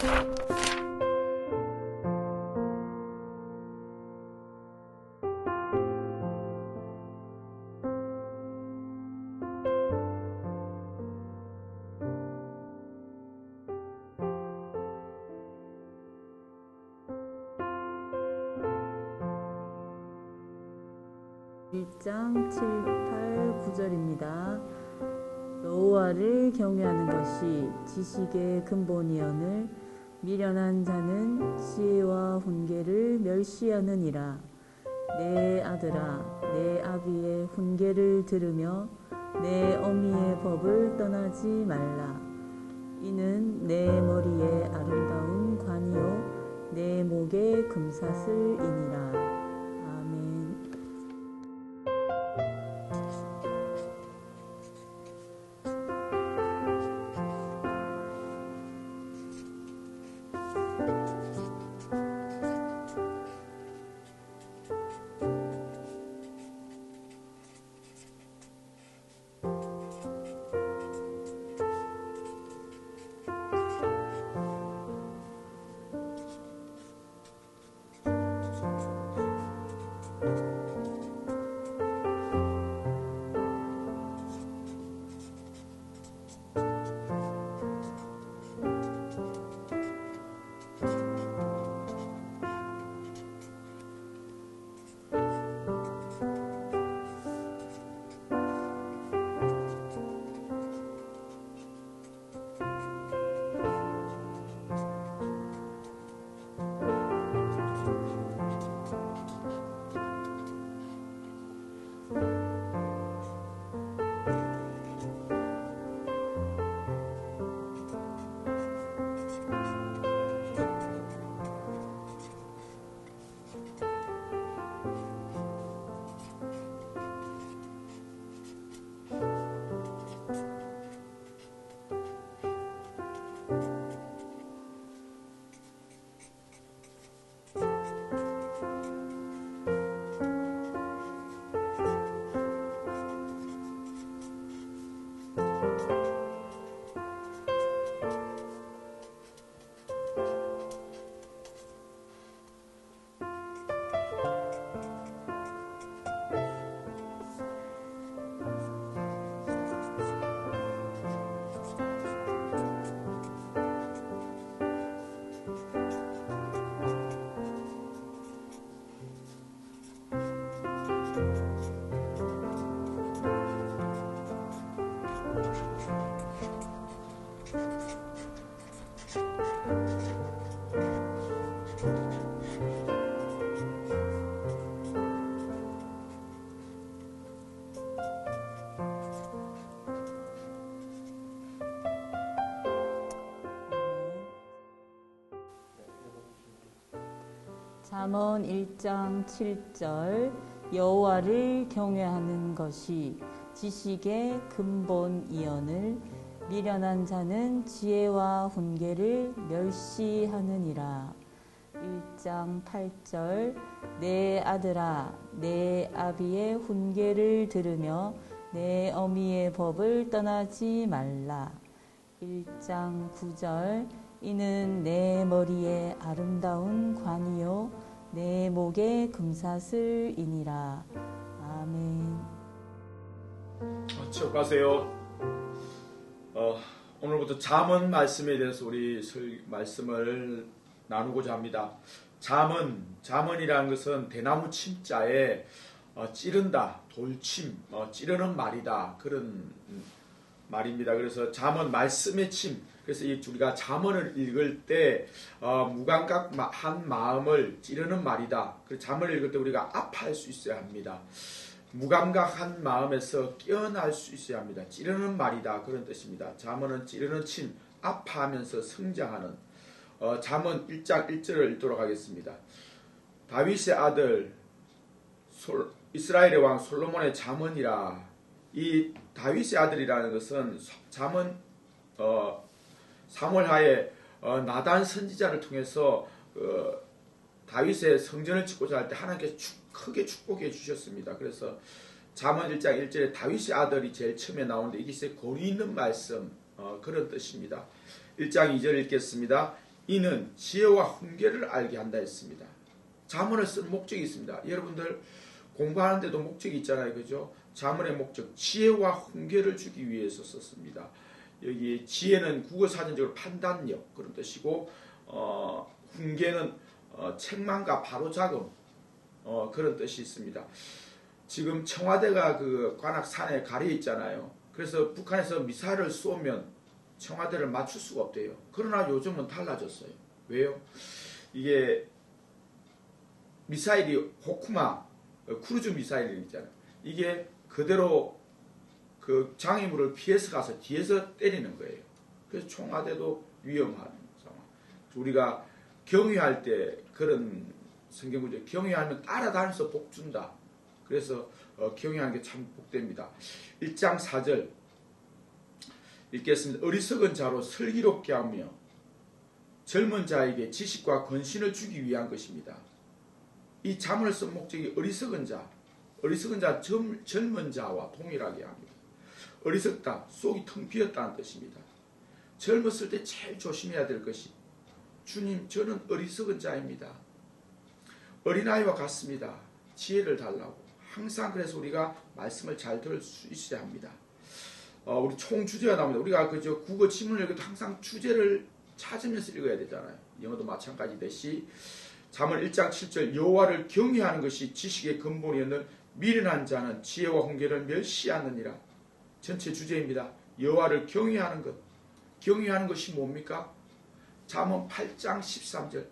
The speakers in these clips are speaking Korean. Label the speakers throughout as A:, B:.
A: 1장 7, 8, 9절입니다. 여호와를 경외하는 것이 지식의 근본이언을 미련한 자는 지혜와 훈계를 멸시하느니라. 내 아들아, 내 아비의 훈계를 들으며 내 어미의 법을 떠나지 말라. 이는 내 머리에 아름다운 관이요 내 목에 금사슬이니라. 잠언 1장 7절 여호와를 경외하는 것이 지식의 근본 이언을 미련한 자는 지혜와 훈계를 멸시하느니라. 1장 8절 내 아들아 내 아비의 훈계를 들으며 내 어미의 법을 떠나지 말라. 1장 9절 이는 내 머리에 아름다운 관이요 내 목에 금사슬이니라. 아멘.
B: 지옥 가세요. 어, 오늘부터 잠언 말씀에 대해서 우리 설, 말씀을 나누고자 합니다. 잠언, 잠언이라는 것은 대나무 침자에 어, 찌른다, 돌침, 어, 찌르는 말이다 그런 음, 말입니다. 그래서 잠언 말씀의 침. 그래서 이 우리가 잠언을 읽을 때 어, 무감각한 마음을 찌르는 말이다. 그 잠언을 읽을 때 우리가 아파할 수 있어야 합니다. 무감각한 마음에서 깨어날 수 있어야 합니다. 찌르는 말이다 그런 뜻입니다. 잠언은 찌르는 침, 아파하면서 성장하는 어, 잠언 1장 1절을 읽도록 하겠습니다. 다윗의 아들 솔, 이스라엘의 왕 솔로몬의 잠언이라 이 다윗의 아들이라는 것은 잠언 어, 사물하에 어, 나단 선지자를 통해서 어, 다윗의 성전을 짓고자 할 때 하나님께서 축, 크게 축복해 주셨습니다. 그래서 잠언 1장 1절에 다윗의 아들이 제일 처음에 나오는데 이게 권위 있는 말씀 어, 그런 뜻입니다. 1장 2절 읽겠습니다. 이는 지혜와 훈계를 알게 한다 했습니다. 자문을 쓴 목적이 있습니다. 여러분들 공부하는데도 목적이 있잖아요. 그죠? 자문의 목적 지혜와 훈계를 주기 위해서 썼습니다. 여기 지혜는 국어 사전적으로 판단력 그런 뜻이고 어, 훈계는 어, 책망과 바로잡음 어, 그런 뜻이 있습니다. 지금 청와대가 그 관악 산에 가려 있잖아요. 그래서 북한에서 미사일을 쏘면 청와대를 맞출 수가 없대요. 그러나 요즘은 달라졌어요. 왜요? 이게 미사일이 호쿠마 어, 크루즈 미사일 있잖아요. 이게 그대로 그 장애물을 피해서 가서 뒤에서 때리는 거예요. 그래서 청와대도 위험한 상황. 우리가 경유할 때 그런 성경 구절 경유하면 따라다니면서 복 준다. 그래서 어, 경유하는 게 참 복됩니다. 1장 4절 읽겠습니다. 어리석은 자로 슬기롭게 하며 젊은 자에게 지식과 권신을 주기 위한 것입니다. 이 잠을 쓴 목적이 어리석은 자, 어리석은 자 젊, 젊은 자와 동일하게 합니다. 어리석다, 속이 텅 비었다는 뜻입니다. 젊었을 때 제일 조심해야 될 것이 주님, 저는 어리석은 자입니다. 어린아이와 같습니다. 지혜를 달라고. 항상 그래서 우리가 말씀을 잘 들을 수 있어야 합니다. 어, 우리 총 주제가 나옵니다. 우리가 그저 국어 지문을 읽어도 항상 주제를 찾으면서 읽어야 되잖아요. 영어도 마찬가지듯이 잠언 1장 7절 여호와를 경외하는 것이 지식의 근본이었는 미련한 자는 지혜와 훈계를 멸시하느니라. 전체 주제입니다. 여호와를 경외하는 것. 경외하는 것이 뭡니까? 잠언 8장 13절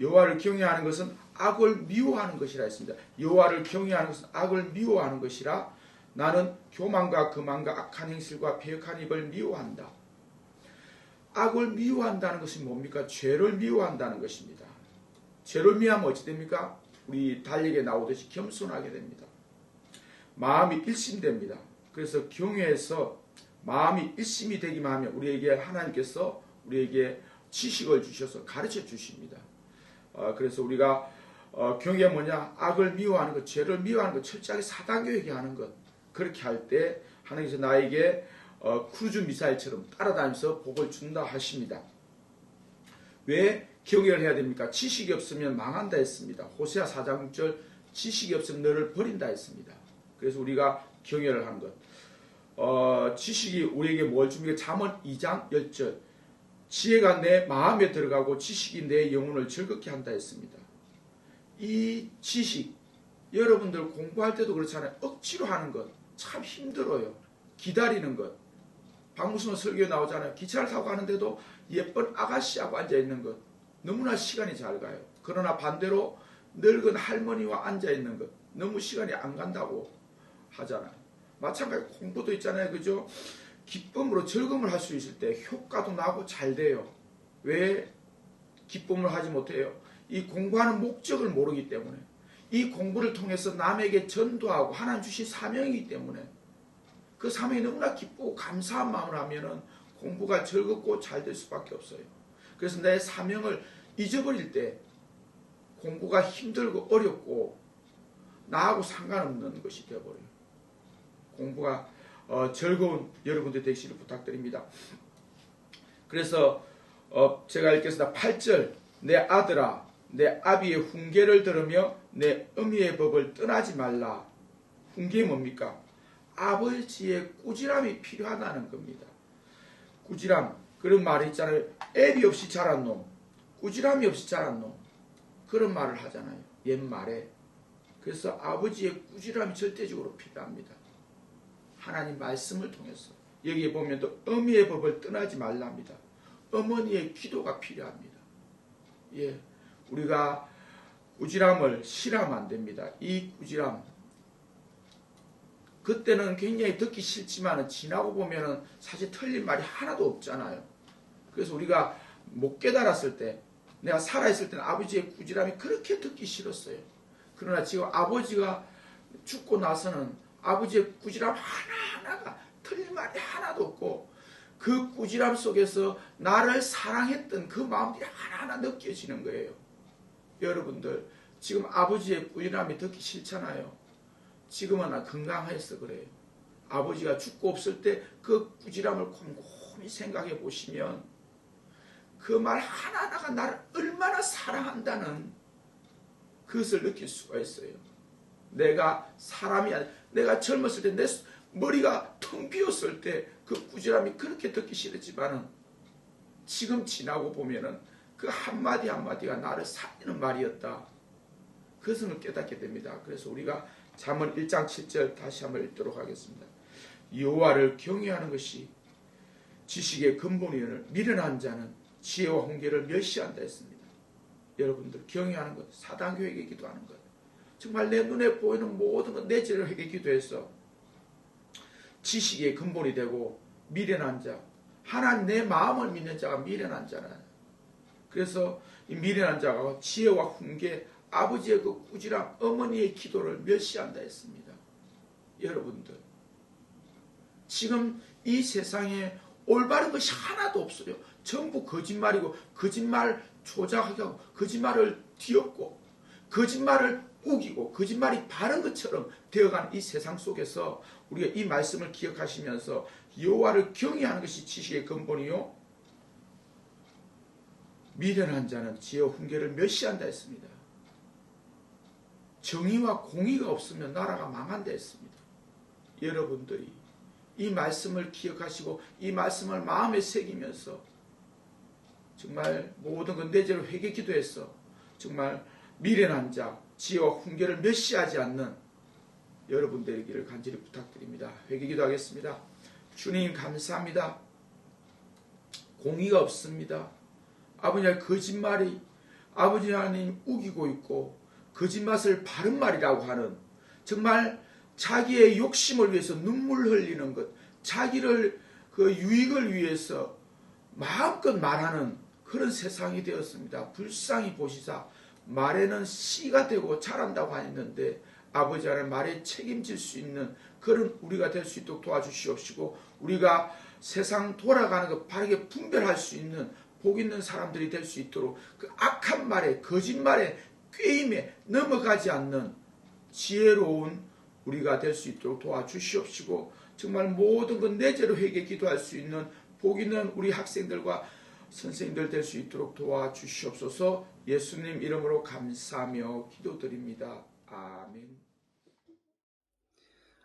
B: 여호와를 경외하는 것은 악을 미워하는 것이라 했습니다. 여호와를 경외하는 것은 악을 미워하는 것이라 나는 교만과 거만과 악한 행실과 폐역한 입을 미워한다. 악을 미워한다는 것이 뭡니까? 죄를 미워한다는 것입니다. 죄를 미워하면 어찌 됩니까? 우리 달력에 나오듯이 겸손하게 됩니다. 마음이 일심됩니다. 그래서 경외해서 마음이 일심이 되기만 하면 우리에게 하나님께서 우리에게 지식을 주셔서 가르쳐 주십니다. 어, 그래서 우리가 어, 경외가 뭐냐? 악을 미워하는 것, 죄를 미워하는 것, 철저하게 사단교육이 하는 것. 그렇게 할 때 하나님께서 나에게 어, 크루즈 미사일처럼 따라다니면서 복을 준다 하십니다. 왜 경외를 해야 됩니까? 지식이 없으면 망한다 했습니다. 호세아 4장 6절 지식이 없으면 너를 버린다 했습니다. 그래서 우리가 경외를 하는 것. 어, 지식이 우리에게 뭘 줍니까? 잠언 2장 10절 지혜가 내 마음에 들어가고 지식이 내 영혼을 즐겁게 한다 했습니다. 이 지식 여러분들 공부할 때도 그렇잖아요. 억지로 하는 것 참 힘들어요. 기다리는 것. 박무선 설교 나오잖아요. 기차를 타고 가는데도 예쁜 아가씨하고 앉아 있는 것. 너무나 시간이 잘 가요. 그러나 반대로 늙은 할머니와 앉아 있는 것. 너무 시간이 안 간다고 하잖아요. 마찬가지 공부도 있잖아요. 그죠? 기쁨으로 즐거움을 할 수 있을 때 효과도 나고 잘 돼요. 왜 기쁨을 하지 못해요? 이 공부하는 목적을 모르기 때문에 이 공부를 통해서 남에게 전도하고 하나님 주신 사명이기 때문에 그 사명이 너무나 기쁘고 감사한 마음을 하면은 공부가 즐겁고 잘 될 수밖에 없어요. 그래서 내 사명을 잊어버릴 때 공부가 힘들고 어렵고 나하고 상관없는 것이 되어버려요. 공부가 어, 즐거운 여러분들 되시길 부탁드립니다. 그래서 어, 제가 읽겠습니다. 8절 내 아들아 내 아비의 훈계를 들으며 내 어미의 법을 떠나지 말라. 훈계 뭡니까? 아버지의 꾸지람이 필요하다는 겁니다. 꾸지람 그런 말이 있잖아요. 애비 없이 자란 놈, 꾸지람이 없이 자란 놈 그런 말을 하잖아요. 옛말에 그래서 아버지의 꾸지람이 절대적으로 필요합니다. 하나님 말씀을 통해서 여기에 보면 또 어미의 법을 떠나지 말랍니다. 어머니의 기도가 필요합니다. 예, 우리가 꾸지람을 싫어하면 안 됩니다. 이 꾸지람 그때는 굉장히 듣기 싫지만 지나고 보면은 사실 틀린 말이 하나도 없잖아요. 그래서 우리가 못 깨달았을 때 내가 살아있을 때는 아버지의 꾸지람이 그렇게 듣기 싫었어요. 그러나 지금 아버지가 죽고 나서는 아버지의 꾸지람 하나하나가 틀린 말이 하나도 없고 그 꾸지람 속에서 나를 사랑했던 그 마음들이 하나하나 느껴지는 거예요. 여러분들 지금 아버지의 꾸지람이 듣기 싫잖아요. 지금은 건강해서 그래요. 아버지가 죽고 없을 때 그 꾸지람을 곰곰이 생각해 보시면 그 말 하나하나가 나를 얼마나 사랑한다는 그것을 느낄 수가 있어요. 내가 사람이 아니 내가 젊었을 때 내 머리가 텅 비었을 때 그 꾸지람이 그렇게 듣기 싫었지만은 지금 지나고 보면은 그 한마디 한마디가 나를 살리는 말이었다. 그것을 깨닫게 됩니다. 그래서 우리가 잠언 1장 7절 다시 한번 읽도록 하겠습니다. 여호와를 경외하는 것이 지식의 근본이오늘 미련한 자는 지혜와 훈계를 멸시한다 했습니다. 여러분들 경외하는 것, 사당교회에 기도하는 것. 정말 내 눈에 보이는 모든 것, 내 죄를 회개 기도해서 지식의 근본이 되고 미련한 자, 하나님 내 마음을 믿는 자가 미련한 자는 그래서 이 미련한 자가 지혜와 훈계, 아버지의 그 꾸지람, 어머니의 기도를 멸시한다 했습니다. 여러분들 지금 이 세상에 올바른 것이 하나도 없어요. 전부 거짓말이고 거짓말 조작하고 거짓말을 뒤엎고 거짓말을 우기고 거짓말이 바른 것처럼 되어가는 이 세상 속에서 우리가 이 말씀을 기억하시면서 여호와를 경외하는 것이 지식의 근본이요 미련한 자는 지혜와 훈계를 멸시한다 했습니다. 정의와 공의가 없으면 나라가 망한다 했습니다. 여러분들이 이 말씀을 기억하시고 이 말씀을 마음에 새기면서 정말 모든 건 내재로 회개 기도해서 정말 미련한 자, 지혜와 훈계를 멸시하지 않는 여러분들에게를 간절히 부탁드립니다. 회개 기도 하겠습니다. 주님 감사합니다. 공의가 없습니다. 아버지 하나님 거짓말이 아버지 하나님 우기고 있고 거짓말을 바른 말이라고 하는 정말 자기의 욕심을 위해서 눈물 흘리는 것, 자기를 그 유익을 위해서 마음껏 말하는 그런 세상이 되었습니다. 불쌍히 보시사 말에는 씨가 되고 자란다고 하였는데 아버지 하나님 말에 책임질 수 있는 그런 우리가 될 수 있도록 도와주시옵시고 우리가 세상 돌아가는 것 바르게 분별할 수 있는 복 있는 사람들이 될 수 있도록 그 악한 말에 거짓말에 꾀임에 넘어가지 않는 지혜로운 우리가 될 수 있도록 도와주시옵시고 정말 모든 것 내재로 회개 기도할 수 있는 복 있는 우리 학생들과 선생님들 될 수 있도록 도와주시옵소서 예수님 이름으로 감사하며 기도드립니다. 아멘.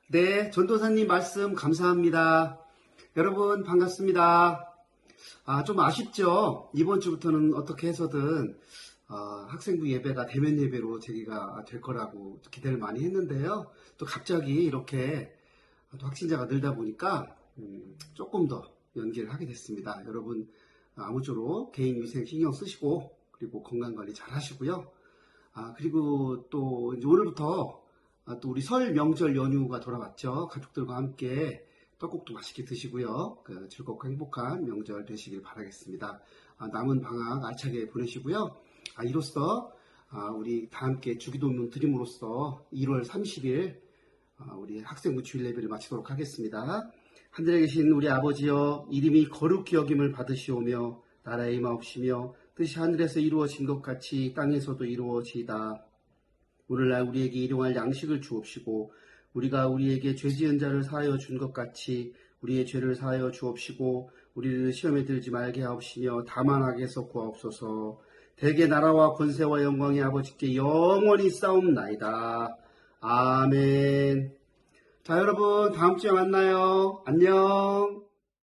C: 네, 전도사님 말씀 감사합니다. 여러분 반갑습니다. 아, 좀 아쉽죠? 이번 주부터는 어떻게 해서든 어, 학생부 예배가 대면 예배로 제기가 될 거라고 기대를 많이 했는데요. 또 갑자기 이렇게 또 확진자가 늘다 보니까 음, 조금 더 연기를 하게 됐습니다. 여러분 아무쪼록 개인 위생 신경 쓰시고 그리고 건강 관리 잘 하시고요. 아, 그리고 또 오늘부터 아, 또 우리 설 명절 연휴가 돌아왔죠. 가족들과 함께 떡국도 맛있게 드시고요. 그 즐겁고 행복한 명절 되시길 바라겠습니다. 아, 남은 방학 알차게 보내시고요. 아, 이로써 아, 우리 다 함께 주기도문 드림으로써 1월 30일 아, 우리 학생부 주일 예배를 마치도록 하겠습니다. 하늘에 계신 우리 아버지여 이름이 거룩히 여김을 받으시오며 나라의 임하옵시며 뜻이 하늘에서 이루어진 것 같이 땅에서도 이루어지이다. 오늘날 우리에게 일용할 양식을 주옵시고 우리가 우리에게 죄 지은 자를 사하여 준 것 같이 우리의 죄를 사하여 주옵시고 우리를 시험에 들지 말게 하옵시며 다만 악에서 구하옵소서 대개 나라와 권세와 영광이 아버지께 영원히 싸움나이다. 아멘. 자 여러분 다음 주에 만나요. 안녕.